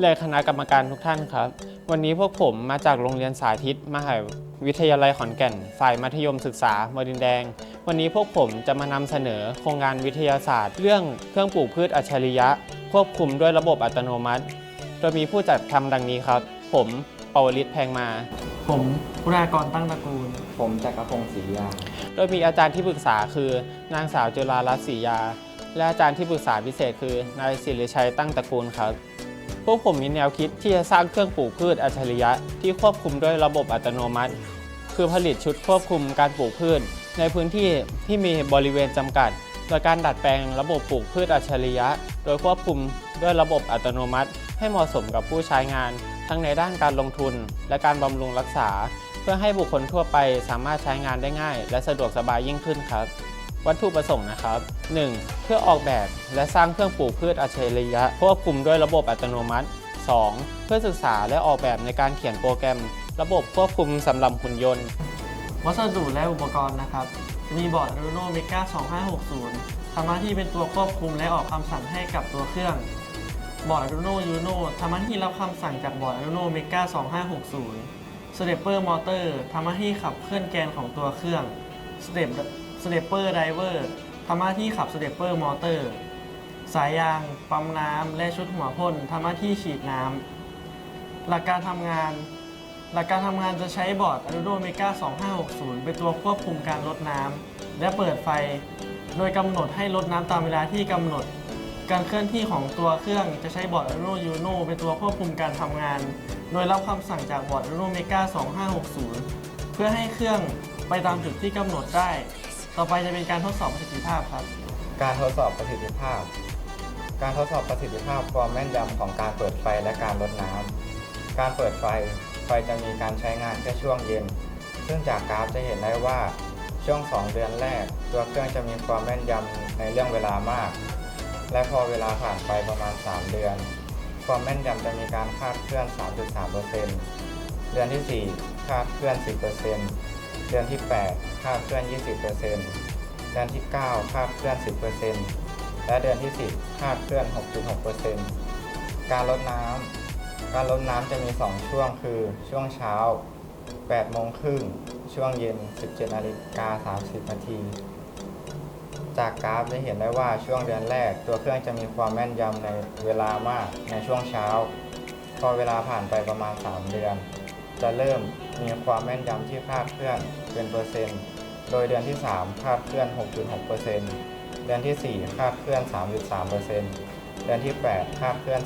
และคณะกรรมการทุกท่านครับ วันนี้พวกผมมาจากโรงเรียนสาธิตมหาวิทยาลัยขอนแก่น ฝ่ายมัธยมศึกษามดินแดง วันนี้พวกผมจะมานำเสนอโครงงานวิทยาศาสตร์ เรื่องเครื่องปลูกพืชอัจฉริยะ ควบคุมด้วยระบบอัตโนมัติ โดยมีผู้จัดทำดังนี้ครับ ผมปวลิตแพงมา ผมคุณากรตั้งตระกูล ผมจักรพงศ์ศรียา โดยมีอาจารย์ที่ปรึกษาคือ นางสาวจุฬารัตน์ศรียา และอาจารย์ที่ปรึกษาพิเศษคือนายศิริชัยตั้งตระกูลครับ พวกผมมีแนวคิดที่จะสร้างเครื่องปลูกพืชอัจฉริยะ ที่ควบคุมด้วยระบบอัตโนมัติ คือผลิตชุดควบคุมการปลูกพืช ในพื้นที่ที่มีบริเวณจำกัด โดยการดัดแปลงระบบปลูกพืชอัจฉริยะ โดยควบคุมด้วยระบบอัตโนมัติ ให้เหมาะสมกับผู้ใช้งาน ทั้งในด้านการลงทุน และการบำรุงรักษา เพื่อให้บุคคลทั่วไปสามารถใช้งานได้ง่าย และสะดวกสบายยิ่งขึ้นครับ วัตถุประสงค์นะครับ 1. เพื่อออกแบบและสร้างเครื่องปลูกพืชอัจฉริยะควบคุมด้วยระบบอัตโนมัติ 2. เพื่อศึกษาและออกแบบในการเขียนโปรแกรม ระบบควบคุมสำหรับหุ่นยนต์ วัสดุและอุปกรณ์นะครับ จะมีบอร์ด Arduino Mega 2560 ทำหน้าที่เป็นตัวควบคุมและออกคำสั่งให้กับตัวเครื่อง บอร์ด Arduino Uno ทำหน้าที่รับคำสั่งจากบอร์ด Arduino Mega 2560 Stepper Motor ทำหน้าที่ขับเคลื่อนแกนของตัวเครื่อง Step Stepper Driver ทำหน้าที่ขับ Stepper Motor สายยาง ปั๊มน้ำ และชุดหัวพ่นทำหน้าที่ฉีดน้ำ หลักการทำงาน หลักการทำงานจะใช้บอร์ด Arduino Mega 2560 เป็นตัวควบคุมการลดน้ำ และเปิดไฟ โดยกำหนดให้ลดน้ำตามเวลาที่กำหนด การเคลื่อนที่ของตัวเครื่องจะใช้บอร์ด Arduino Uno เป็นตัวควบคุมการทำงาน โดยรับคำสั่งจากบอร์ด Arduino Mega 2560 เพื่อให้เครื่องไปตามจุดที่กำหนดได้ ต่อไปจะเป็นการทดสอบประสิทธิภาพครับ การทดสอบประสิทธิภาพ การทดสอบประสิทธิภาพความแม่นยำของการเปิดไฟและการลดน้ำการเปิดไฟ ไฟจะมีการใช้งานแค่ช่วงเย็น ซึ่งจากกราฟจะเห็นได้ว่าช่วง 2 เดือนแรก ตัวเครื่องจะมีความแม่นยำในเรื่องเวลามาก และพอเวลาผ่านไปประมาณ 3 เดือน ความแม่นยำจะมีการคาดเคลื่อน 3.3%เดือนที่ 4 คาดเคลื่อน 10% เดือนที่ 8คลาดเคลื่อน 20%เดือนที่ 9คลาดเคลื่อน 10%และเดือนที่ 10คลาดเคลื่อน 6.6%การลดน้ำ การลดน้ำจะมี 2 ช่วงคือช่วงเช้า 8 โมงครึ่ง ช่วงเย็น 17นาฬิกา30 นาที จากกราฟจะเห็นได้ว่าช่วงเดือนแรก ตัวเครื่องจะมีความแม่นยำในเวลามากในช่วงเช้า พอเวลาผ่านไปประมาณ 3 เดือน จะเริ่ม มีความแม่นยำที่คลาดเคลื่อนเป็นเปอร์เซ็นต์ โดยเดือนที่ 3 คลาดเคลื่อน 6.6%เดือนที่ 4 คลาดเคลื่อน 3.3%เดือนที่ 8 คลาดเคลื่อน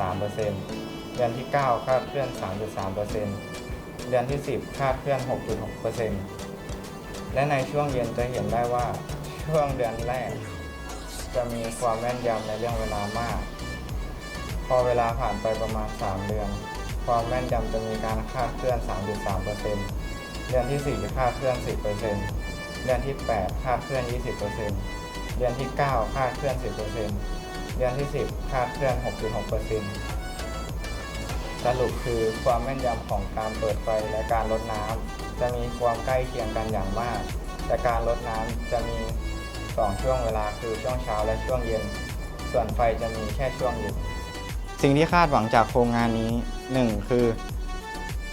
13.3%เดือนที่ 9 คลาดเคลื่อน 3.3%เดือนที่ 10 คลาดเคลื่อน 6.6%และในช่วงเย็นจะเห็นได้ว่าช่วงเดือนแรก จะมีความแม่นยำในเรื่องเวลามาก พอเวลาผ่านไปประมาณ 3 เดือน ความแม่นยำจะมีการคาดเคลื่อน 3.3%เดือนที่ 4 คาดเคลื่อน 10%เดือนที่ 8 คาดเคลื่อน 20%เดือนที่ 9 คาดเคลื่อน 10%เดือนที่ 10 คาดเคลื่อน 6.6%สรุปคือความแม่นยำของการเปิดไฟและการลดน้ำจะมีความใกล้เคียงกันอย่างมาก แต่การลดน้ำจะมี 2 ช่วงเวลาคือช่วงเช้าและช่วงเย็น ส่วนไฟจะมีแค่ช่วงเย็น สิ่งที่คาดหวังจากโครงงานนี้ 1. คือ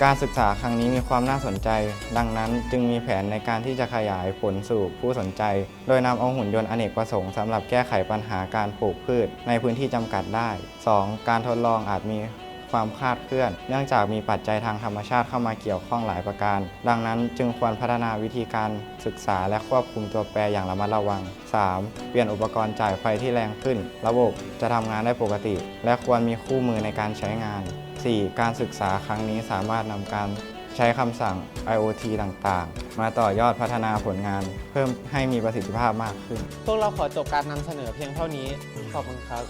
การศึกษาครั้งนี้มีความน่าสนใจ ดังนั้นจึงมีแผนในการที่จะขยายผลสู่ผู้สนใจ โดยนำเอาหุ่นยนต์อเนกประสงค์สำหรับแก้ไขปัญหาการปลูกพืชในพื้นที่จำกัดได้ 2. การทดลองอาจมี ความคลาดเคลื่อน เนื่องจากมีปัจจัยทางธรรมชาติเข้ามาเกี่ยวข้องหลายประการ ดังนั้นจึงควรพัฒนาวิธีการศึกษาและควบคุมตัวแปรอย่างระมัดระวัง 3. เปลี่ยนอุปกรณ์จ่ายไฟที่แรงขึ้น ระบบจะทำงานได้ปกติ และควรมีคู่มือในการใช้งาน 4. การศึกษาครั้งนี้สามารถนำการใช้คำสั่ง IoT ต่างๆ มาต่อยอดพัฒนาผลงาน เพิ่มให้มีประสิทธิภาพมากขึ้น พวกเราขอจบการนำเสนอเพียงเท่านี้ ขอบคุณครับ